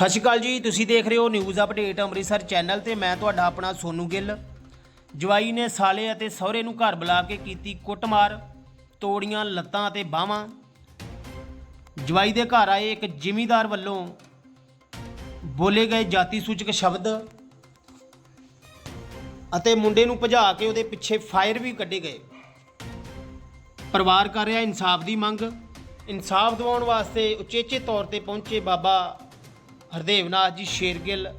ਸਤਿ ਸ਼੍ਰੀ ਅਕਾਲ ਜੀ, ਤੁਸੀਂ ਦੇਖ ਰਹੇ ਹੋ ਨਿਊਜ਼ ਅਪਡੇਟ ਅੰਮ੍ਰਿਤਸਰ ਚੈਨਲ ਤੇ। ਮੈਂ ਤੁਹਾਡਾ ਆਪਣਾ ਸੋਨੂ ਗਿੱਲ। ਜਵਾਈ ਨੇ ਸਾਲੇ ਅਤੇ ਸਹੁਰੇ ਨੂੰ ਘਰ ਬੁਲਾ ਕੇ ਕੀਤੀ ਕੁੱਟਮਾਰ, ਤੋੜੀਆਂ ਲੱਤਾਂ ਅਤੇ ਬਾਹਾਂ। ਜਵਾਈ ਦੇ ਘਰ ਆਏ ਇੱਕ ਜ਼ਿਮੀਂਦਾਰ ਵੱਲੋਂ ਬੋਲੇ ਗਏ ਜਾਤੀ ਸੂਚਕ ਸ਼ਬਦ ਅਤੇ ਮੁੰਡੇ ਨੂੰ ਭਜਾ ਕੇ ਉਹਦੇ ਪਿੱਛੇ ਫਾਇਰ ਵੀ ਕੱਢੇ ਗਏ। ਪਰਿਵਾਰ ਕਰ ਰਿਹਾ ਇਨਸਾਫ ਦੀ ਮੰਗ। ਇਨਸਾਫ ਦਿਵਾਉਣ ਵਾਸਤੇ ਉਚੇਚੇ ਤੌਰ ਤੇ ਪਹੁੰਚੇ ਬਾਬਾ ਹਰਦੇਵਨਾਥ ਜੀ ਸ਼ੇਰਗਿੱਲ।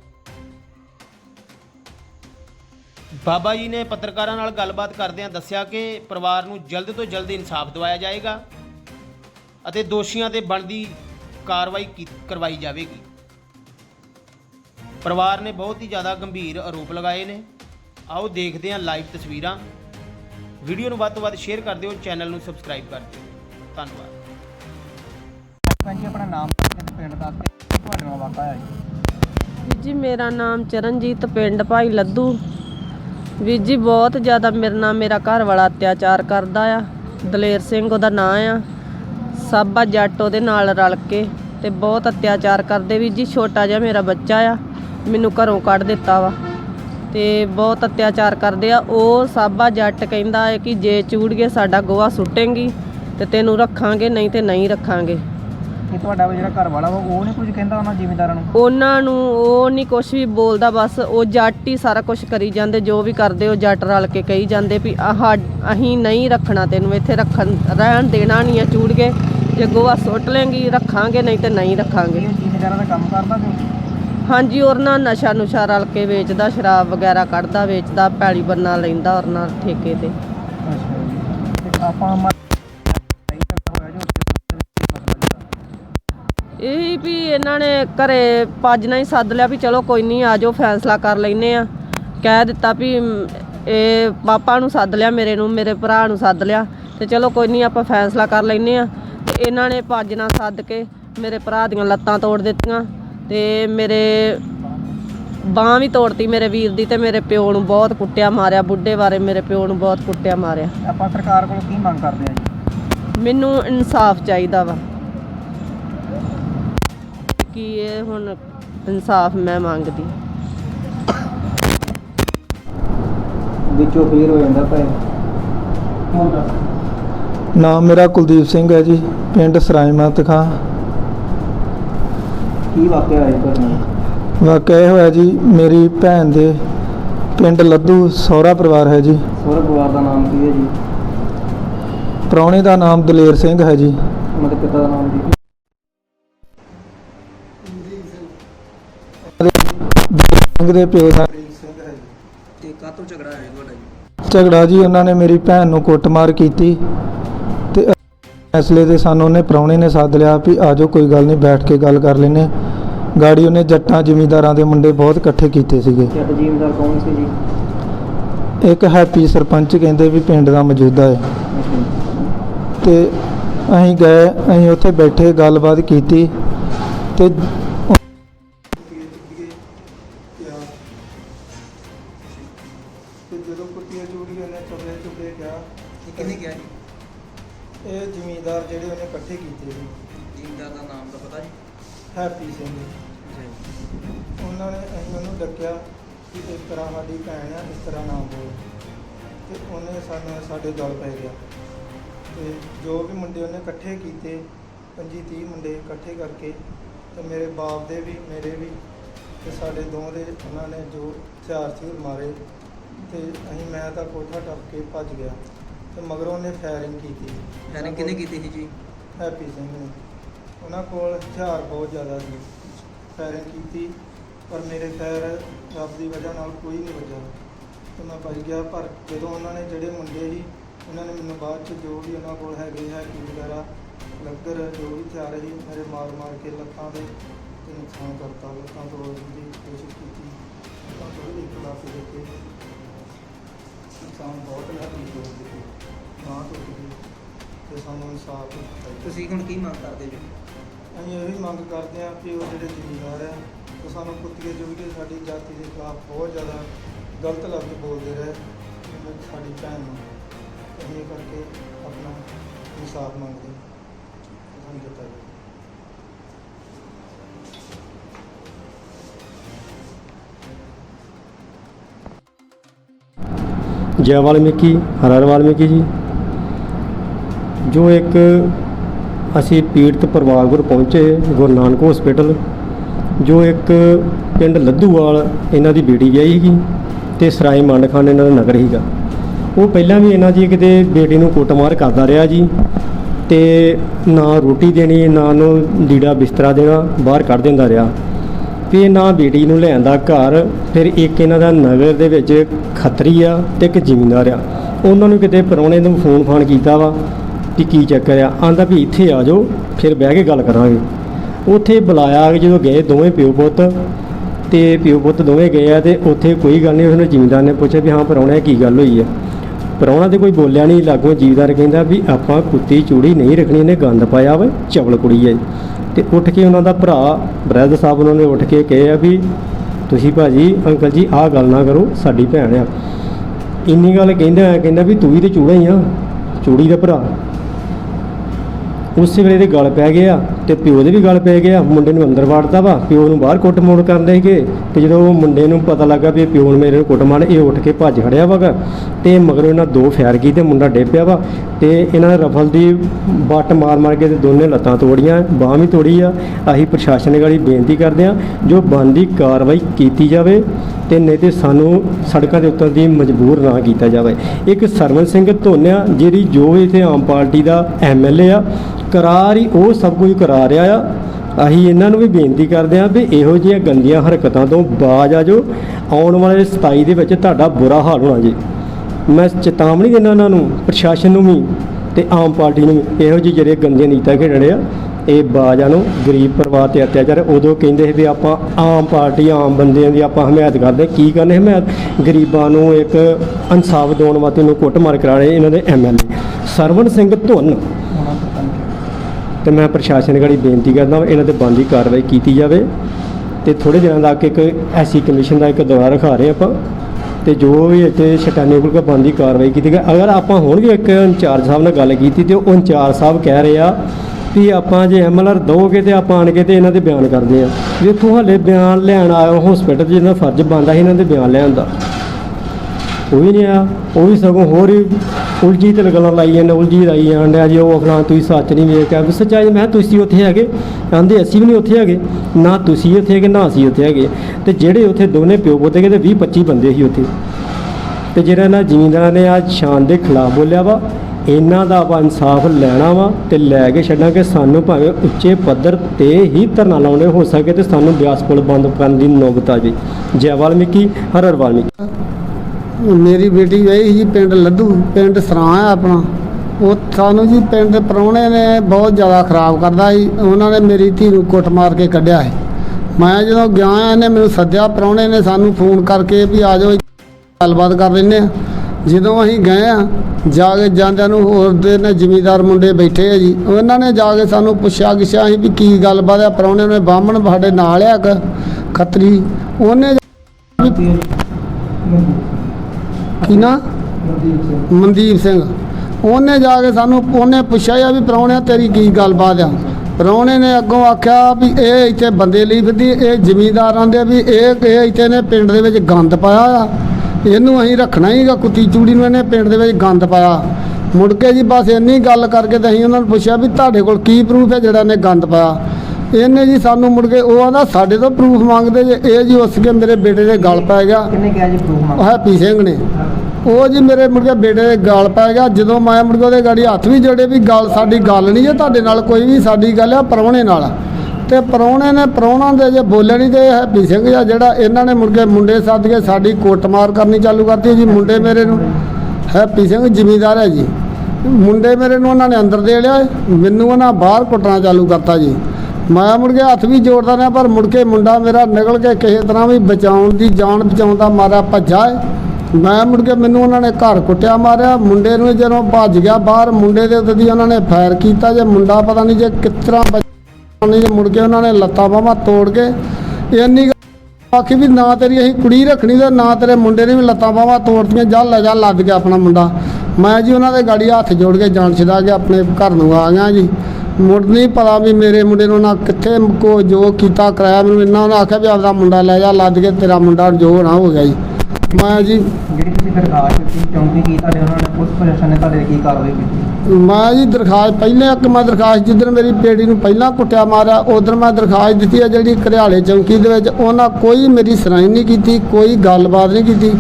ਬਾਬਾ ਜੀ ਨੇ ਪੱਤਰਕਾਰਾਂ ਨਾਲ ਗੱਲਬਾਤ ਕਰਦਿਆਂ ਦੱਸਿਆ ਕਿ ਪਰਿਵਾਰ ਨੂੰ ਜਲਦ ਤੋਂ ਜਲਦ ਇਨਸਾਫ ਦਿਵਾਇਆ ਜਾਏਗਾ ਅਤੇ ਦੋਸ਼ੀਆਂ ਤੇ ਬਣਦੀ ਕਾਰਵਾਈ ਕਰਵਾਈ ਜਾਵੇਗੀ। ਪਰਿਵਾਰ ਨੇ ਬਹੁਤ ਹੀ ਜ਼ਿਆਦਾ ਗੰਭੀਰ ਆਰੋਪ ਲਗਾਏ ਨੇ। ਆਓ ਦੇਖਦੇ ਹਾਂ ਲਾਈਵ ਤਸਵੀਰਾਂ। ਵੀਡੀਓ ਨੂੰ ਵੱਧ ਤੋਂ ਵੱਧ ਸ਼ੇਅਰ ਕਰ ਦਿਓ, ਚੈਨਲ ਨੂੰ ਸਬਸਕ੍ਰਾਈਬ ਕਰ ਦਿਓ। ਧੰਨਵਾਦ। ਭੈਣ ਆਪਣਾ ਨਾਮ ਤੇ ਪਿੰਡ ਦੱਸ ਕੇ ਵਾਕਾ ਹੈ? ਵੀਰ ਜੀ, ਮੇਰਾ ਨਾਮ ਚਰਨਜੀਤ, ਪਿੰਡ ਭਾਈ ਲੱਦੂ। ਵੀਰ ਜੀ, ਬਹੁਤ ਜ਼ਿਆਦਾ ਮੇਰੇ ਨਾਲ ਮੇਰਾ ਘਰ ਵਾਲਾ ਅਤਿਆਚਾਰ ਕਰਦਾ ਆ। ਦਲੇਰ ਸਿੰਘ ਉਹਦਾ ਨਾਂ ਆ। ਸਾਬਾ ਜੱਟ ਉਹਦੇ ਨਾਲ ਰਲ ਕੇ ਤੇ ਬਹੁਤ ਅਤਿਆਚਾਰ ਕਰਦੇ। ਵੀਰ ਜੀ, ਛੋਟਾ ਜਿਹਾ ਮੇਰਾ ਬੱਚਾ ਆ। ਮੈਨੂੰ ਘਰੋਂ ਕੱਢ ਦਿੱਤਾ ਵਾ। ਤੇ ਬਹੁਤ ਅਤਿਆਚਾਰ ਕਰਦੇ ਆ। ਉਹ ਸਾਬਾ ਜੱਟ ਕਹਿੰਦਾ ਹੈ ਕਿ ਜੇ ਚੂੜੀਏ ਸਾਡਾ ਗੋਹਾ ਸੁੱਟੇਂਗੀ ਤੇ ਤੈਨੂੰ ਰੱਖਾਂਗੇ, ਨਹੀਂ ਤੇ ਨਹੀਂ ਰੱਖਾਂਗੇ। ਇਹ ਤੁਹਾਡਾ ਜਿਹੜਾ ਘਰ ਵਾਲਾ ਵਾ ਉਹ ਨਹੀਂ ਕੁਝ ਕਹਿੰਦਾ ਉਹਨਾਂ ਜ਼ਿਮੀਂਦਾਰਾਂ ਨੂੰ? ਉਹਨਾਂ ਨੂੰ ਉਹ ਨਹੀਂ ਕੁਝ ਵੀ ਬੋਲਦਾ ਬਸ ਉਹ ਜੱਟ ਹੀ ਸਾਰਾ ਕੁਝ ਕਰੀ ਜਾਂਦੇ ਜੋ ਵੀ ਕਰਦੇ ਉਹ ਜੱਟ ਰਲ ਕੇ ਕਹੀ ਜਾਂਦੇ ਵੀ ਆਹ ਅਸੀਂ ਨਹੀਂ ਰੱਖਣਾ ਤੈਨੂੰ ਇੱਥੇ ਰੱਖਣ ਰਹਿਣ ਦੇਣਾ ਨਹੀਂ ਆ ਚੂੜ ਕੇ ਜੇ ਗੋਆ ਸੁੱਟ ਲੇਂਗੀ ਰੱਖਾਂਗੇ ਨਹੀਂ ਤੇ ਨਹੀਂ ਰੱਖਾਂਗੇ। ਇਹ ਜ਼ਿਮੀਂਦਾਰਾਂ ਦਾ ਕੰਮ ਕਰਦਾ ਕਿ ਹਾਂਜੀ ਨਾਲ ਨਸ਼ਾ ਨੁਸ਼ਾ ਰਲ ਕੇ ਵੇਚਦਾ ਸ਼ਰਾਬ ਵਗੈਰਾ ਕੱਢਦਾ ਵੇਚਦਾ ਪੈਲੀ ਬੰਨਾ ਲੈਂਦਾ ਔਰ ਨਾਲ ਠੇਕੇ ਤੇ। ਅੱਛਾ ਜੀ। ਤੇ ਆਪਾਂ ਇਹ ਵੀ ਇਹਨਾਂ ਨੇ ਘਰੇ ਭੱਜਣਾ ਹੀ ਸੱਦ ਲਿਆ ਵੀ ਚਲੋ ਕੋਈ ਨਹੀਂ ਆਜੋ ਫੈਸਲਾ ਕਰ ਲੈਨੇ ਆ ਕਹਿ ਦਿੱਤਾ ਵੀ ਇਹ ਪਾਪਾ ਨੂੰ ਸੱਦ ਲਿਆ ਮੇਰੇ ਨੂੰ ਮੇਰੇ ਭਰਾ ਨੂੰ ਸੱਦ ਲਿਆ। ਤੇ ਚਲੋ ਕੋਈ ਨਹੀਂ ਆਪਾਂ ਫੈਸਲਾ ਕਰ ਲੈਨੇ ਆ ਤੇ ਇਹਨਾਂ ਨੇ ਭੱਜਣਾ ਸੱਦ ਕੇ ਮੇਰੇ ਭਰਾ ਦੀਆਂ ਲੱਤਾਂ ਤੋੜ ਦਿੱਤੀਆਂ ਤੇ ਮੇਰੇ ਬਾਂਹ ਵੀ ਤੋੜਤੀ ਮੇਰੇ ਵੀਰ ਦੀ ਤੇ ਮੇਰੇ ਪਿਓ ਨੂੰ ਬਹੁਤ ਕੁੱਟਿਆ ਮਾਰਿਆ ਬੁੱਢੇ ਬਾਰੇ ਮੇਰੇ ਪਿਓ ਨੂੰ ਬਹੁਤ ਕੁੱਟਿਆ ਮਾਰਿਆ। ਆਪਾਂ ਸਰਕਾਰ ਕੋਲ ਕੀ ਮੰਗ ਕਰਦੇ ਆ ਜੀ? ਮੈਨੂੰ ਇਨਸਾਫ ਚਾਹੀਦਾ ਵਾ। ਕਿ ਇਹ ਹੁਣ ਇਨਸਾਫ ਮੈਂ ਮੰਗਦੀ। ਵਿੱਚੋਂ ਫੇਰ ਹੋ ਜਾਂਦਾ ਭਾਈ। ਨਾਮ ਮੇਰਾ ਕੁਲਦੀਪ ਸਿੰਘ ਹੈ ਜੀ ਪਿੰਡ ਸਰਾਇਮਾ ਤਖਾਂ। ਕੀ ਵਾਕਿਆ ਹੈ ਤੁਹਾਨੂੰ ਵਾਕਿਆ ਇਹ ਹੋਇਆ ਜੀ ਮੇਰੀ ਭੈਣ ਦੇ ਪਿੰਡ ਲੱਦੂ ਸਹੁਰਾ ਪਰਿਵਾਰ ਹੈ ਜੀ। ਸਹੁਰੇ ਪਰਿਵਾਰ ਦਾ ਨਾਮ ਕੀ ਹੈ ਜੀ? ਪ੍ਰਾਹੁਣੇ ਦਾ ਨਾਮ ਦਲੇਰ ਸਿੰਘ ਹੈ ਜੀ। ਉਹਨਾਂ ਦੇ ਪਿਤਾ ਦਾ ਨਾਮ ਜੀ ਸਿੰਘ ਦੇ ਪਿਓ ਦਾ। ਤੇ ਕਾਤੋਂ ਝਗੜਾ ਤੁਹਾਡਾ ਜੀ? ਝਗੜਾ ਜੀ ਉਹਨਾਂ ਨੇ ਮੇਰੀ ਭੈਣ ਨੂੰ ਕੁੱਟਮਾਰ ਕੀਤੀ ਤੇ ਫੈਸਲੇ ਤੇ ਸਾਨੂੰ ਉਹਨੇ ਪ੍ਰਾਹੁਣੇ ਨੇ ਸੱਦ ਲਿਆ ਵੀ ਆਜੋ ਕੋਈ ਗੱਲ ਨਹੀਂ ਬੈਠ ਕੇ ਗੱਲ ਕਰ ਲੈਨੇ ਗਾੜੀ ਉਹਨੇ ਜੱਟਾਂ ਜ਼ਿਮੀਂਦਾਰਾਂ ਦੇ ਮੁੰਡੇ ਬਹੁਤ ਇਕੱਠੇ ਕੀਤੇ ਸੀਗੇ। ਜੱਟ ਜ਼ਿਮੀਂਦਾਰ ਕੌਣ ਸੀ ਜੀ? ਇੱਕ ਹੈਪੀ ਸਰਪੰਚ ਕਹਿੰਦੇ ਵੀ ਪਿੰਡ ਦਾ ਮੌਜੂਦਾ ਹੈ। ਤੇ ਅਸੀਂ ਗਏ ਅਸੀਂ ਉੱਥੇ ਬੈਠੇ ਗੱਲਬਾਤ ਕੀਤੀ ਤੇ ਭੈਣ ਆ ਇਸ ਤਰ੍ਹਾਂ ਨਾ ਬੋਲ ਤੇ ਉਹਨੇ ਸਾਨੂੰ ਸਾਡੇ ਗਲ ਪੈ ਗਿਆ। ਤੇ ਜੋ ਵੀ ਮੁੰਡੇ ਉਹਨੇ ਇਕੱਠੇ ਕੀਤੇ 25 30 ਮੁੰਡੇ ਇਕੱਠੇ ਕਰਕੇ ਤੇ ਮੇਰੇ ਬਾਪ ਦੇ ਵੀ ਮੇਰੇ ਵੀ ਤੇ ਸਾਡੇ ਦੋਵਾਂ ਦੇ ਉਹਨਾਂ ਨੇ ਜੋ ਹਥਿਆਰ ਸੀ ਮਾਰੇ ਤੇ ਅਸੀਂ ਮੈਂ ਤਾਂ ਕੋਠਾ ਟੱਪ ਕੇ ਭੱਜ ਗਿਆ ਤੇ ਮਗਰੋਂ ਉਹਨੇ ਫਾਇਰਿੰਗ ਕੀਤੀ। ਫਾਇਰਿੰਗ ਕਿਹਨੇ ਕੀਤੀ ਸੀ ਜੀ? ਹੈਪੀ ਸਿੰਘ ਨੇ। ਉਹਨਾਂ ਕੋਲ ਹਥਿਆਰ ਬਹੁਤ ਜ਼ਿਆਦਾ ਸੀ। ਫਾਇਰਿੰਗ ਕੀਤੀ ਪਰ ਮੇਰੇ ਫਾਇਰ ਰੱਬ ਦੀ ਵਜ੍ਹਾ ਨਾਲ ਕੋਈ ਨਹੀਂ ਵੱਜਾ ਤੇ ਮੈਂ ਭੱਜ ਗਿਆ ਪਰ ਜਦੋਂ ਉਹਨਾਂ ਨੇ ਜਿਹੜੇ ਮੁੰਡੇ ਸੀ ਉਹਨਾਂ ਨੇ ਮੈਨੂੰ ਬਾਅਦ ਚ ਜੋ ਵੀ ਉਹਨਾਂ ਕੋਲ ਹੈਗੇ ਹੈ ਕੀ ਵਗੈਰਾ ਲੱਕਰ ਜੋ ਵੀ ਹਥਿਆਰ ਸੀ ਮੇਰੇ ਮਾਰ ਮਾਰ ਕੇ ਲੱਤਾਂ ਦੇ ਤੇ ਨੁਕਸਾਨ ਕਰਤਾ। ਲੱਤਾਂ ਤੋੜਨ ਦੀ ਕੋਸ਼ਿਸ਼ ਕੀਤੀ। ਲੱਤਾਂ ਤੋੜ ਇੱਕ ਲੱਤ ਦੇ ਕੇ ਨੁਕਸਾਨ ਬਹੁਤ ਹੈ ਤੋੜ ਦਿੱਤੀ ਨਾ ਟੁੱਟ ਗਈ ਤੇ ਸਾਨੂੰ ਇਨਸਾਫ ਤੁਸੀਂ ਹੁਣ ਕੀ ਮੰਗ ਕਰਦੇ ਜੀ ਅਸੀਂ ਇਹ ਵੀ ਮੰਗ ਕਰਦੇ ਹਾਂ ਕਿ ਉਹ ਜਿਹੜੇ ਜ਼ਿਮੀਂਦਾਰ ਆ ਉਹ ਸਾਨੂੰ ਕੁੱਤੀਆਂ ਜੋ ਵੀ ਸਾਡੀ ਜਾਤੀ ਦੇ ਖਿਲਾਫ ਬਹੁਤ ਜ਼ਿਆਦਾ ਗਲਤ ਲਫ਼ਜ਼ ਬੋਲਦੇ ਰਹੇ ਸਾਡੀ ਭੈਣ ਨੂੰ ਇਹ ਕਰਕੇ ਆਪਣਾ ਇਨਸਾਫ ਮੰਗਦੇ ਸਾਨੂੰ ਦਿੱਤਾ ਜਾਵੇ ਜੈ ਵਾਲਮੀਕੀ ਹਰਰ ਵਾਲਮੀਕੀ ਜੀ। ਜੋ ਇੱਕ ਅਸੀਂ ਪੀੜਤ ਪਰਿਵਾਰ ਕੋਲ ਪਹੁੰਚੇ, ਗੁਰੂ ਨਾਨਕ ਹਸਪੀਟਲ ਜੋ ਇੱਕ ਪਿੰਡ ਲੱਧੂਵਾਲ ਇਹਨਾਂ ਦੀ ਬੇਟੀ ਗਈ ਸੀਗੀ ਤੇ ਸਰਾਏ ਮੰਡ ਖਾਨ ਇਹਨਾਂ ਦਾ ਨਗਰ ਸੀਗਾ। ਉਹ ਪਹਿਲਾਂ ਵੀ ਇਹਨਾਂ ਦੀ ਕਿਤੇ ਬੇਟੀ ਨੂੰ ਕੁੱਟਮਾਰ ਕਰਦਾ ਰਿਹਾ ਜੀ ਤੇ ਨਾ ਰੋਟੀ ਦੇਣੀ, ਨਾ ਉਹਨੂੰ ਲੀੜਾ ਬਿਸਤਰਾ ਦੇਣਾ, ਬਾਹਰ ਕੱਢ ਦਿੰਦਾ ਰਿਹਾ। ਵੀ ਨਾ ਬੇਟੀ ਨੂੰ ਲਿਆਂਦਾ ਘਰ, ਫਿਰ ਇੱਕ ਇਹਨਾਂ ਦਾ ਨਗਰ ਦੇ ਵਿੱਚ ਖੱਤਰੀ ਆ ਤੇ ਇੱਕ ਜ਼ਿਮੀਂਦਾਰ ਆ। ਉਹਨਾਂ ਨੂੰ ਕਿਤੇ ਪਰੌਣੇ ਨੂੰ ਫੋਨ ਫਾਨ ਕੀਤਾ ਵਾ ਵੀ ਕੀ ਚੱਕਰ ਆ? ਆਂਦਾ ਵੀ ਇੱਥੇ ਆ ਜਾਓ, ਫਿਰ ਬਹਿ ਕੇ ਗੱਲ ਕਰਾਂਗੇ। ਉੱਥੇ ਬੁਲਾਇਆ ਜਦੋਂ ਗਏ ਦੋਵੇਂ ਪਿਓ ਪੁੱਤ ਤੇ ਪਿਓ ਪੁੱਤ ਦੋਵੇਂ ਗਏ ਆ ਤੇ ਉੱਥੇ ਕੋਈ ਗੱਲ ਨਹੀਂ ਉਹਨੇ ਜ਼ਿਮੀਂਦਾਰ ਨੇ ਪੁੱਛਿਆ ਵੀ ਹਾਂ ਪਰੌਣਾ ਕੀ ਗੱਲ ਹੋਈ ਹੈ ਪਰੌਣਾ ਤੇ ਕੋਈ ਬੋਲਿਆ ਨਹੀਂ, ਲਾਗੋਂ ਜ਼ਿਮੀਂਦਾਰ ਕਹਿੰਦਾ ਵੀ ਆਪਾਂ ਕੁੱਤੀ ਚੂੜੀ ਨਹੀਂ ਰੱਖਣੀ, ਇਹਨੇ ਗੰਦ ਪਾਇਆ ਵਾ, ਚਵਲ ਕੁੜੀ ਹੈ ਤੇ ਉੱਠ ਕੇ ਉਹਨਾਂ ਦਾ ਭਰਾ ਬ੍ਰਦਰ ਸਾਹਿਬ ਉਹਨਾਂ ਨੇ ਉੱਠ ਕੇ ਕਹੇ ਆ ਵੀ ਤੁਸੀਂ ਭਾਜੀ, ਅੰਕਲ ਜੀ, ਆਹ ਗੱਲ ਨਾ ਕਰੋ, ਸਾਡੀ ਭੈਣ ਆ। ਇੰਨੀ ਗੱਲ ਕਹਿੰਦਾ ਕਹਿੰਦਾ ਵੀ ਤੂੰ ਵੀ ਤੇ ਚੂੜਾ ਹੀ ਆ, ਚੂੜੀ ਦਾ ਭਰਾ। ਉਸੇ ਵੇਲੇ ਦੇ ਗਲ ਪੈ ਗਿਆ ਤੇ ਪਿਓ ਦੇ ਵੀ ਗਲ ਪੈ ਗਿਆ। ਮੁੰਡੇ ਨੂੰ ਅੰਦਰ ਵਾੜਦਾ ਵਾ, ਪਿਓ ਨੂੰ ਬਾਹਰ ਕੁੱਟ ਮੋੜ ਕਰਦੇ ਸੀਗੇ ਤੇ ਜਦੋਂ ਉਹ ਮੁੰਡੇ ਨੂੰ ਪਤਾ ਲੱਗਾ ਵੀ ਪਿਓ ਨੇ ਮੇਰੇ ਨੂੰ ਕੁੱਟ ਮਾਰ, ਇਹ ਉੱਠ ਕੇ ਭੱਜ ਖੜਿਆ ਵਾਗਾ ਤੇ ਮਗਰੋਂ ਇਹਨਾਂ ਦੋ ਫੈਰ ਗਈ ਤੇ ਮੁੰਡਾ ਡੇਪਿਆ ਵਾ ਤੇ ਇਹਨਾਂ ਨੇ ਰਫਲ ਦੀ ਬੱਟ ਮਾਰ ਮਾਰ ਕੇ ਤੇ ਦੋਨੇ ਲੱਤਾਂ ਤੋੜੀਆਂ, ਬਾਂਹ ਵੀ ਤੋੜੀ ਆ। ਅਸੀਂ ਪ੍ਰਸ਼ਾਸਨ ਵਾਲੀ ਬੇਨਤੀ ਕਰਦੇ ਆ ਜੋ ਬਣਦੀ ਕਾਰਵਾਈ ਕੀਤੀ ਜਾਵੇ। ਤੇ ਨਹੀਂ ਤੇ ਸਾਨੂੰ ਸੜਕਾਂ ਦੇ ਉੱਤਰ ਦੀ ਮਜਬੂਰ ਨਾ ਕੀਤਾ ਜਾਵੇ। ਇੱਕ ਸਰਵਨ ਸਿੰਘ ਧੋਨਿਆ, ਜਿਹੜੀ ਜੋ ਇਥੇ ਆਮ ਪਾਰਟੀ ਦਾ ਐਮਐਲਏ ਆ, ਕਰਾਰ ਹੀ ਉਹ ਸਭ ਕੁਝ ਕਰਾ ਰਿਹਾ ਆ। ਅਸੀਂ ਇਹਨਾਂ ਨੂੰ ਵੀ ਬੇਨਤੀ ਕਰਦੇ ਹਾਂ ਵੀ ਇਹੋ ਜਿਹੀਆਂ ਗੰਦੀਆਂ ਹਰਕਤਾਂ ਤੋਂ ਬਾਜ ਆ ਜਾਓ। ਆਉਣ ਵਾਲੇ 27 ਦੇ ਵਿੱਚ ਤੁਹਾਡਾ ਬੁਰਾ ਹਾਲ ਹੋਣਾ ਜੀ। ਮੈਂ ਚੇਤਾਵਨੀ ਦਿੰਦਾ ਉਹਨਾਂ ਨੂੰ, ਪ੍ਰਸ਼ਾਸਨ ਨੂੰ ਵੀ ਤੇ ਆਮ ਪਾਰਟੀ ਨੂੰ ਵੀ, ਇਹੋ ਜਿਹੇ ਜਿਹੜੇ ਗੰਦੀਆਂ ਨੀਤਾਂ ਖੇਡਣੇ ਆ। ਇਹ ਬਾਜਾਂ ਨੂੰ ਗਰੀਬ ਪਰਿਵਾਰ ਤੇ ਅਤਿਆਚਾਰ ਉਦੋਂ ਕਹਿੰਦੇ ਸੀ ਵੀ ਆਪਾਂ ਆਮ ਪਾਰਟੀ, ਆਮ ਬੰਦਿਆਂ ਦੀ ਆਪਾਂ ਹਮਾਇਤ ਕਰਦੇ ਕੀ ਕਰਨੇ ਹਮਾਇਤ ਗਰੀਬਾਂ ਨੂੰ ਇੱਕ ਇਨਸਾਫ ਦਿਵਾਉਣ ਵਾਸਤੇ ਨੂੰ ਕੁੱਟਮਾਰ ਕਰਾ ਰਹੇ ਇਹਨਾਂ ਦੇ ਐਮਐਲਏ ਸਰਵਣ ਸਿੰਘ ਧੁੰਨ। ਤੇ ਮੈਂ ਪ੍ਰਸ਼ਾਸਨ ਗਾੜੀ ਬੇਨਤੀ ਕਰਦਾ ਹਾਂ ਇਹਨਾਂ ਤੇ ਬੰਦੀ ਕਾਰਵਾਈ ਕੀਤੀ ਜਾਵੇ ਤੇ ਥੋੜੇ ਦਿਨਾਂ ਦਾ ਇੱਕ ਐਸੀ ਕਮਿਸ਼ਨ ਦਾ ਇੱਕ ਦੌਰਾ ਰਖਾ ਰਹੇ ਆਪਾਂ ਤੇ ਜੋ ਵੀ ਇੱਥੇ ਸ਼ੈਤਾਨੀ ਕੋਲ ਕੋ ਬੰਦੀ ਕਾਰਵਾਈ ਕੀਤੀ ਗਈ। ਅਗਰ ਆਪਾਂ ਹੁਣ ਵੀ ਇੱਕ ਇੰਚਾਰਜ ਸਾਹਿਬ ਨਾਲ ਗੱਲ ਕੀਤੀ ਤੇ ਉਹ ਇੰਚਾਰਜ ਸਾਹਿਬ ਕਹਿ ਰਹੇ ਆ ਵੀ ਆਪਾਂ ਜੇ ਐਮਐਲਆਰ ਦੋਗੇ ਤੇ ਆਪਾਂ ਆਣ ਕੇ ਤੇ ਇਹਨਾਂ ਦੇ ਬਿਆਨ ਕਰਦੇ ਆ ਵੇਖੋ ਹਲੇ ਬਿਆਨ ਲੈਣ ਆਇਆ ਹਸਪੀਟਲ 'ਚ ਜਿਹਦਾ ਫਰਜ਼ ਬਣਦਾ ਸੀ ਇਹਨਾਂ ਦੇ ਬਿਆਨ ਲੈਣ ਦਾ। ਉਹ ਵੀ ਨਹੀਂ ਆ ਉਹ ਵੀ ਸਗੋਂ ਹੋਰ ਹੀ ਉਲਝੀ ਤੇ ਗੱਲਾਂ ਲਾਈ ਜਾਂਦੇ, ਉਲਝੀ ਲਾਈ ਜਾਂਦੇ ਜੀ, ਉਹ ਫਲਾਂ ਤੁਸੀਂ ਸੱਚ ਨਹੀਂ ਵੇਖਿਆ। ਵੀ ਸੱਚਾਈ ਮੈਂ ਕਿਹਾ, ਤੁਸੀਂ ਉੱਥੇ ਹੈਗੇ? ਕਹਿੰਦੇ ਅਸੀਂ ਵੀ ਨਹੀਂ ਉੱਥੇ ਹੈਗੇ। ਨਾ ਤੁਸੀਂ ਉੱਥੇ ਹੈਗੇ, ਨਾ ਅਸੀਂ ਉੱਥੇ ਹੈਗੇ। ਤੇ ਜਿਹੜੇ ਉੱਥੇ ਦੋਨੇ ਪਿਓ ਪੁੱਤ ਹੈਗੇ, ਤੇ 20 25 ਬੰਦੇ ਸੀ ਉੱਥੇ। ਤੇ ਜਿਹੜਾ ਨਾ ਜ਼ਿਮੀਂਦਾਰਾਂ ਨੇ ਅੱਜ ਸ਼ਾਨ ਦੇ ਖਿਲਾਫ ਬੋਲਿਆ ਵਾ ਇਹਨਾਂ ਦਾ ਆਪਾਂ ਇਨਸਾਫ ਲੈਣਾ ਵਾ ਤੇ ਲੈ ਕੇ ਛੱਡਾਂਗੇ। ਸਾਨੂੰ ਭਾਵੇਂ ਉੱਚੇ ਪੱਧਰ ਤੇ ਹੀ ਧਰਨਾ ਲਾਉਣੇ ਹੋ ਸਕੇ ਤੇ ਸਾਨੂੰ ਬਿਆਸ ਪੁਲ ਬੰਦ ਕਰਨ ਦੀ ਨੌਬਤ ਆ ਜੀ ਜੈ ਵਾਲਮੀਕੀ ਹਰ ਹਰ ਵਾਲਮੀਕੀ ਮੇਰੀ ਬੇਟੀ ਗਈ ਸੀ ਪਿੰਡ ਲੱਧੂ ਪਿੰਡ ਸਰਾਂ ਹੈ ਆਪਣਾ। ਉਹ ਸਾਨੂੰ ਜੀ ਪਿੰਡ ਪ੍ਰਾਹੁਣੇ ਨੇ ਬਹੁਤ ਜ਼ਿਆਦਾ ਖਰਾਬ ਕਰਦਾ ਸੀ। ਉਹਨਾਂ ਨੇ ਮੇਰੀ ਧੀ ਨੂੰ ਕੁੱਟ ਮਾਰ ਕੇ ਕੱਢਿਆ ਹੈ ਮੈਂ ਜਦੋਂ ਗਿਆ, ਇਹਨੇ ਮੈਨੂੰ ਸੱਦਿਆ। ਪ੍ਰਾਹੁਣੇ ਨੇ ਸਾਨੂੰ ਫੋਨ ਕਰਕੇ ਵੀ ਆ ਜਾਓ, ਗੱਲਬਾਤ ਕਰ ਲੈਂਦੇ ਆ। ਜਦੋਂ ਅਸੀਂ ਗਏ ਆ ਜਾ ਕੇ ਜਾਂਦਿਆਂ ਨੂੰ ਹੋਰ ਦੇ ਨੇ ਜ਼ਿਮੀਦਾਰ ਮੁੰਡੇ ਬੈਠੇ ਆ ਜੀ ਉਹਨਾਂ ਨੇ ਜਾ ਕੇ ਸਾਨੂੰ ਪੁੱਛਿਆ ਗਿਛਿਆ ਸੀ ਵੀ ਕੀ ਗੱਲਬਾਤ ਆ ਪ੍ਰਾਹੁਣੇ ਨੇ ਬਾਹਮਣ ਸਾਡੇ ਨਾਲ ਆ ਖੱਤਰੀ। ਉਹਨੇ ਕੀ ਨਾ? ਮਨਦੀਪ ਸਿੰਘ। ਉਹਨੇ ਜਾ ਕੇ ਸਾਨੂੰ ਉਹਨੇ ਪੁੱਛਿਆ ਆ ਵੀ ਪ੍ਰਾਹੁਣਿਆ ਤੇਰੀ ਕੀ ਗੱਲਬਾਤ ਆ? ਪ੍ਰਾਹੁਣੇ ਨੇ ਅੱਗੋਂ ਆਖਿਆ ਵੀ ਇਹ ਇੱਥੇ ਬੰਦੇ ਲਈ ਫਿਰਦੀ ਇਹ ਜ਼ਿਮੀਂਦਾਰਾਂ ਦੇ ਵੀ ਇਹ ਇਹ ਇੱਥੇ ਨੇ ਪਿੰਡ ਦੇ ਵਿੱਚ ਗੰਦ ਪਾਇਆ ਆ। ਇਹਨੂੰ ਅਸੀਂ ਰੱਖਣਾ ਹੀਗਾ ਕੁੱਤੀ ਚੂੜੀ ਨੂੰ ਇਹਨੇ ਪਿੰਡ ਦੇ ਵਿੱਚ ਗੰਦ ਪਾਇਆ। ਮੁੜ ਕੇ ਜੀ ਬਸ ਇੰਨੀ ਗੱਲ ਕਰਕੇ ਤੇ ਅਸੀਂ ਉਹਨਾਂ ਨੂੰ ਪੁੱਛਿਆ ਵੀ ਤੁਹਾਡੇ ਕੋਲ ਕੀ ਪ੍ਰੂਫ ਹੈ ਜਿਹੜਾ ਇਹਨੇ ਗੰਦ ਪਾਇਆ। ਇਹਨੇ ਜੀ ਸਾਨੂੰ ਮੁੜ ਕੇ ਉਹ ਆਂਦਾ ਸਾਡੇ ਤੋਂ ਪ੍ਰੂਫ ਮੰਗਦੇ ਜੇ। ਇਹ ਜੀ ਉਸ ਕੇ ਮੇਰੇ ਬੇਟੇ ਦੇ ਗਲ ਪੈ ਗਿਆ। ਕਿੰਨੇ ਕਿਹਾ ਜੀ ਪ੍ਰੂਫ ਮੰਗ ਉਹ ਹੈਪੀ ਸਿੰਘ ਨੇ। ਉਹ ਜੀ ਮੇਰੇ ਮੁੜ ਕੇ ਬੇਟੇ ਦੇ ਗਾਲ ਪੈ ਗਿਆ। ਜਦੋਂ ਮੈਂ ਮੁੜ ਕੇ ਉਹਦੇ ਗਾੜੀ ਹੱਥ ਵੀ ਜੋੜੇ ਵੀ ਗੱਲ ਸਾਡੀ ਗੱਲ ਨਹੀਂ ਹੈ ਤੁਹਾਡੇ ਨਾਲ ਕੋਈ ਵੀ ਸਾਡੀ ਗੱਲ ਆ ਪ੍ਰਾਹੁਣੇ ਨਾਲ। ਤੇ ਪ੍ਰਾਹੁਣੇ ਨੇ ਪ੍ਰਾਹੁਣਾ ਦੇ ਜੇ ਬੋਲੇ ਨਹੀਂ ਤੇ ਹੈਪੀ ਸਿੰਘ ਆ ਜਿਹੜਾ, ਇਹਨਾਂ ਨੇ ਮੁੜ ਕੇ ਮੁੰਡੇ ਸੱਦ ਕੇ ਸਾਡੀ ਕੁੱਟਮਾਰ ਕਰਨੀ ਚਾਲੂ ਕਰਤੀ ਜੀ ਮੁੰਡੇ ਮੇਰੇ ਨੂੰ। ਹੈਪੀ ਸਿੰਘ ਜ਼ਿਮੀਂਦਾਰ ਹੈ ਜੀ। ਮੁੰਡੇ ਮੇਰੇ ਨੂੰ ਉਹਨਾਂ ਨੇ ਅੰਦਰ ਦੇ ਲਿਆ, ਮੈਨੂੰ ਉਹਨਾਂ ਬਾਹਰ ਕੁੱਟਣਾ ਚਾਲੂ ਕਰਤਾ ਜੀ। ਮੈਂ ਮੁੜ ਕੇ ਹੱਥ ਵੀ ਜੋੜਦਾ ਰਿਹਾ, ਪਰ ਮੁੜ ਕੇ ਮੁੰਡਾ ਮੇਰਾ ਨਿਕਲ ਕੇ ਕਿਸੇ ਤਰ੍ਹਾਂ ਵੀ ਬਚਾਉਣ ਦੀ, ਜਾਨ ਬਚਾਉਣ ਦਾ ਮਾਰਾ ਭੱਜਾ ਹੈ। ਮੈਂ ਮੁੜ ਕੇ ਮੈਨੂੰ ਉਹਨਾਂ ਨੇ ਘਰ ਕੁੱਟਿਆ, ਮਾਰਿਆ। ਮੁੰਡੇ ਨੂੰ ਜਦੋਂ ਭੱਜ ਗਿਆ ਬਾਹਰ, ਮੁੰਡੇ ਦੇ ਉੱਤੇ ਦੀ ਉਹਨਾਂ ਨੇ ਫਾਇਰ ਕੀਤਾ ਜੇ, ਮੁੰਡਾ ਪਤਾ ਨਹੀਂ ਜੇ ਕਿਸ ਤਰ੍ਹਾਂ ਨਹੀਂ ਜੇ ਮੁੜ ਕੇ ਉਹਨਾਂ ਨੇ ਲੱਤਾਂ ਬਾਹਾਂ ਤੋੜ ਕੇ ਇੰਨੀ ਆਖੀ ਵੀ ਨਾ ਤੇਰੀ ਅਸੀਂ ਕੁੜੀ ਰੱਖਣੀ ਤੇ ਨਾ ਤੇਰੇ ਮੁੰਡੇ ਨੇ ਵੀ ਲੱਤਾਂ ਬਾਹਾਂ ਤੋੜਤੀਆਂ, ਜਾ ਲੈ ਜਾ ਲੱਦ ਗਿਆ ਆਪਣਾ ਮੁੰਡਾ। ਮੈਂ ਜੀ ਉਹਨਾਂ ਦੇ ਗਾੜੀ ਹੱਥ ਜੋੜ ਕੇ ਜਾਨ ਛਡਾ ਕੇ ਆਪਣੇ ਘਰ ਨੂੰ ਆ ਗਿਆ ਜੀ। ਮੁੜ ਨਹੀਂ ਪਤਾ ਵੀ ਮੇਰੇ ਮੁੰਡੇ ਨੂੰ ਨਾ ਕਿੱਥੇ ਕੋ ਜੋ ਕੀਤਾ ਕਰਾਇਆ, ਮੈਨੂੰ ਇੰਨਾ ਉਹਨਾਂ ਆਖਿਆ ਵੀ ਆਪਦਾ ਮੁੰਡਾ ਲੈ ਜਾ, ਲੱਦ ਕੇ ਤੇਰਾ ਮੁੰਡਾ ਜੋ ਹੋਣਾ ਹੋ ਗਿਆ ਜੀ। ਮੈਂ ਜੀ ਜਿਹੜੀ ਤੁਸੀਂ ਦਰਖਾਸਤ ਦਿੱਤੀ, ਚੌਂਕੀ ਕੀ, ਤੁਹਾਡੇ ਉਹਨਾਂ ਨੇ ਪੁਲਿਸ ਪ੍ਰਸ਼ਾਸਨ ਨੇ ਤੁਹਾਡੇ ਕੀ ਕਾਰਵਾਈ ਕੀਤੀ? ਮੈਂ ਜੀ ਦਰਖਾਸਤ ਪਹਿਲੇ ਇੱਕ ਮੈਂ ਦਰਖਾਸਤ ਜਿੱਦਣ ਮੇਰੀ ਬੇਟੀ ਨੂੰ ਪਹਿਲਾਂ ਕੁੱਟਿਆ ਮਾਰਿਆ ਉਦੋਂ ਮੈਂ ਦਰਖਾਸਤ ਦਿੱਤੀ ਹੈ ਜਿਹੜੀ ਘਰਿਆਲੇ ਚੌਂਕੀ ਦੇ ਵਿੱਚ। ਉਹਨਾਂ ਕੋਈ ਮੇਰੀ ਸੁਣਾਈ ਨਹੀਂ ਕੀਤੀ, ਕੋਈ ਗੱਲਬਾਤ ਨਹੀਂ ਕੀਤੀ।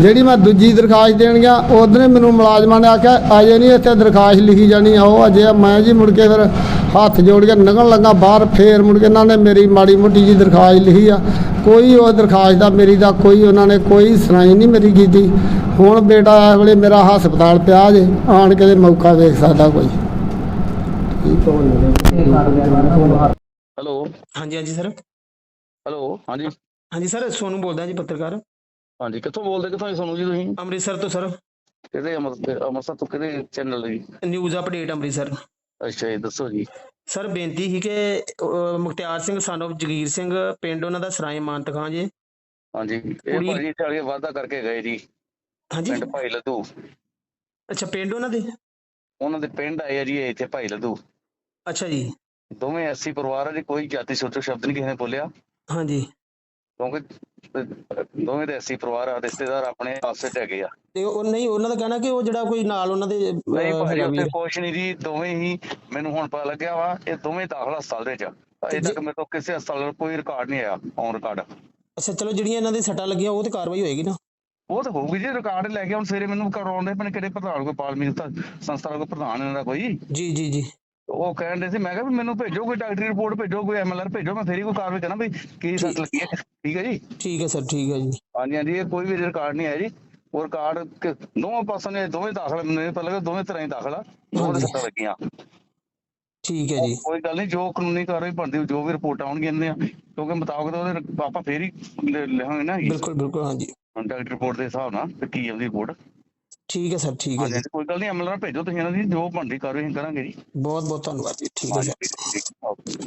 ਜਿਹੜੀ ਮੈਂ ਦੂਜੀ ਦਰਖਾਸਤ ਦੇਣ ਗਿਆ ਉਦੋਂ ਮੈਨੂੰ ਮੁਲਾਜ਼ਮਾਂ ਨੇ ਆਖਿਆ ਅਜੇ ਨਹੀਂ ਇੱਥੇ ਦਰਖਾਸਤ ਲਿਖੀ ਜਾਣੀ ਆ ਉਹ ਅਜੇ। ਮੈਂ ਜੀ ਮੁੜ ਕੇ ਫਿਰ ਹੱਥ ਜੋੜ ਕੇ ਨਿਕਲਣ ਲੱਗਾ ਬਾਹਰ ਫੇਰ ਮੁੜ ਕੇ ਇਹਨਾਂ ਨੇ ਮੇਰੀ ਮਾੜੀ ਮੋਟੀ ਜੀ ਦਰਖਾਸਤ ਲਿਖੀ ਆ। ਕੋਈ ਉਹ ਦਰਖਾਸਤ ਦਾ ਮੇਰੀ ਦਾ ਕੋਈ ਉਹਨਾਂ ਨੇ ਕੋਈ ਸੁਣਾਈ ਨਹੀਂ ਮੇਰੀ ਕੀਤੀ। ਹੁਣ ਬੇਟਾ ਇਸ ਵੇਲੇ ਮੇਰਾ ਹਸਪਤਾਲ ਪਿਆ ਜੇ ਆਣ ਕੇ ਮੌਕਾ ਵੇਖ ਸਕਦਾ ਕੋਈ। ਹੈਲੋ। ਹਾਂਜੀ ਹਾਂਜੀ ਸਰ। ਹੈਲੋ ਹਾਂਜੀ। ਹਾਂਜੀ ਸਰ ਸੋਨੂੰ ਬੋਲਦਾ ਜੀ ਪੱਤਰਕਾਰ। ਹਾਂਜੀ ਕਿੱਥੋਂ ਬੋਲਦੇ ਕਿੱਥੋਂ ਜੀ ਸੋਨੂੰ ਜੀ ਤੁਸੀਂ? ਅੰਮ੍ਰਿਤਸਰ ਤੋਂ ਸਰ। ਕਿਹੜੇ ਅੰਮ੍ਰਿਤ ਅੰਮ੍ਰਿਤਸਰ ਤੋਂ ਕਿਹੜੇ ਚੈਨਲ ਜੀ ਨਿਊਜ਼ ਅਪਡੇਟ ਅੰਮ੍ਰਿਤਸਰ। ਅੱਛਾ ਜੀ ਦੱਸੋ ਜੀ। ਸਰ ਬੇਨਤੀ ਸੀ ਕਿ ਮੁਖਤਿਆਰ ਸਿੰਘ ਸਾਨੂੰ ਜਗੀਰ ਸਿੰਘ ਪਿੰਡ ਉਹਨਾਂ ਦਾ ਸਰਾਏ ਮਾਨਤ ਖਾਂ ਜੀ। ਹਾਂਜੀ ਇਹ ਭਾਜੀ ਕੇ ਵਾਅਦਾ ਕਰਕੇ ਗਏ ਜੀ। ਹਾਂਜੀ। ਪਿੰਡ ਭਾਈ ਲੱਦੂ। ਅੱਛਾ ਪਿੰਡ ਉਹਨਾਂ ਦੇ? ਉਹਨਾਂ ਦੇ ਪਿੰਡ ਆਏ ਆ ਜੀ ਇੱਥੇ ਭਾਈ ਲੱਦੂ। ਅੱਛਾ ਜੀ। ਦੋਵੇਂ ਐਸੀ ਪਰਿਵਾਰ ਆ ਜੀ ਕੋਈ ਜਾਤੀ ਸੋਚੋ ਸ਼ਬਦ ਨਹੀਂ ਕਿਸੇ ਨੇ ਬੋਲਿਆ। ਹਾਂਜੀ। ਕਿਉਂਕਿ ਦੋਵੇਂ ਦੇ ਐਸੀ ਪਰਿਵਾਰ ਆ ਰਿਸ਼ਤੇਦਾਰ ਆਪਣੇ ਆਪਸ ਵਿੱਚ ਹੈਗੇ ਆ। ਤੇ ਉਹ ਨਹੀਂ ਉਹਨਾਂ ਦਾ ਕਹਿਣਾ ਕਿ ਉਹ ਜਿਹੜਾ ਕੋਈ ਨਾਲ ਉਹਨਾਂ ਦੇ ਨਹੀਂ ਭਾਜੀ ਉੱਥੇ। ਕੁਛ ਨਹੀਂ ਜੀ ਦੋਵੇਂ ਹੀ ਮੈਨੂੰ ਹੁਣ ਪਤਾ ਲੱਗਿਆ ਵਾ ਇਹ ਦੋਵੇਂ ਦਾਖਲ ਹਸਪਤਾਲ ਦੇ ਆ। ਅਜੇ ਤੱਕ ਮੇਰੇ ਤੋਂ ਕਿਸੇ ਹਸਪਤਾਲ ਦਾ ਕੋਈ ਰਿਕਾਰਡ ਨਹੀਂ ਆਇਆ ਔਨ ਰਿਕਾਰਡ। ਅੱਛਾ ਚਲੋ ਜਿਹੜੀਆਂ ਇਹਨਾਂ ਦੇ ਸੱਟਾਂ ਲੱਗੀਆਂ ਉਹ ਤੇ ਕਾਰਵਾਈ ਹੋਏਗੀ ਨਾ? ਉਹ ਤਾਂ ਹੋਊਗੀ ਜੀ ਰਿਕਾਰਡ ਲੈ ਕੇ ਹੁਣ ਸਵੇਰੇ ਮੈਨੂੰ ਕਰਾਉਂਦੇ ਪਣੇ ਕਿਹੜੇ ਪ੍ਰਧਾਨ ਕੋਈ ਪਾਲਮੀ ਸੰਸਥਾ ਦਾ ਕੋਈ ਪ੍ਰਧਾਨ ਇਹਨਾਂ ਦਾ ਕੋਈ? ਜੀ ਜੀ ਜੀ। ਉਹ ਕਹਿਣ ਦੇ ਸੀ ਮੈਂ ਕਿਹਾ ਵੀ ਮੈਨੂੰ ਭੇਜੋ ਕੋਈ ਡਾਕਟਰੀ ਰਿਪੋਰਟ ਭੇਜੋ ਕੋਈ ਐਮਐਲਆਰ ਭੇਜੋ ਮੈਂ ਫੇਰ ਹੀ ਕੋਈ ਕਾਰਵਾਈ ਕਰਾਂ ਵੀ ਕੀ ਸੱਟ ਲੱਗੀ ਹੈ। ਠੀਕ ਹੈ ਜੀ? ਠੀਕ ਹੈ ਸਰ ਠੀਕ ਹੈ ਜੀ। ਹਾਂਜੀ ਹਾਂਜੀ ਇਹ ਕੋਈ ਵੀ ਰਿਕਾਰਡ ਨਹੀਂ ਹੈ ਜੀ। ਉਹ ਰਿਕਾਰਡ ਕਿ- ਦੋਵਾਂ ਪਾਸਿਆਂ ਨੇ ਦੋਵੇਂ ਦਾਖਲ ਪਤਾ ਲੱਗਾ ਦੋਵੇਂ ਤਰ੍ਹਾਂ ਹੀ ਦਾਖਲ ਆ ਦੋਵਾਂ। ਸੱਟਾਂ ਲੱਗੀਆਂ। ਠੀਕ ਹੈ ਜੀ। ਕੋਈ ਗੱਲ ਨਹੀਂ ਜੋ ਕਾਨੂੰਨੀ ਕਾਰਵਾਈ ਬਣਦੀ ਜੋ ਵੀ ਰਿਪੋਰਟ ਆਉਣਗੀਆਂ ਇਹਨਾਂ ਦੀਆਂ ਕਿਉਂਕਿ ਮੁਤਾਬਕ ਤਾਂ ਉਹਦੇ ਆਪਾਂ ਫੇਰ ਹੀ ਲਿਖਾਂਗੇ ਨਾ ਬਿਲਕੁਲ ਬਿਲਕੁਲ ਹਾਂਜੀ। ਡਾਕਟਰੀ ਰਿਪੋਰਟ ਦੇ ਹਿਸਾਬ ਨਾਲ ਤੇ ਕੀ ਆਉਂਦੀ ਰਿਪੋਰਟ? ਠੀਕ ਹੈ ਸਰ ਠੀਕ ਹੈ ਜੀ। ਹਾਂਜੀ, ਕੋਈ ਗੱਲ ਨਹੀਂ ਐਮਐਲਆਰ ਭੇਜੋ ਤੁਸੀਂ ਇਹਨਾਂ ਦੀ ਜੋ ਬਣਦੀ ਕਾਰਵਾਈ ਅਸੀਂ ਕਰਾਂਗੇ ਜੀ। ਬਹੁਤ ਬਹੁਤ ਧੰਨਵਾਦ ਜੀ ਠੀਕ ਹੈ ਹਾਂਜੀ ਸਰ। ਠੀਕ ਠੀਕ ਓਕੇ।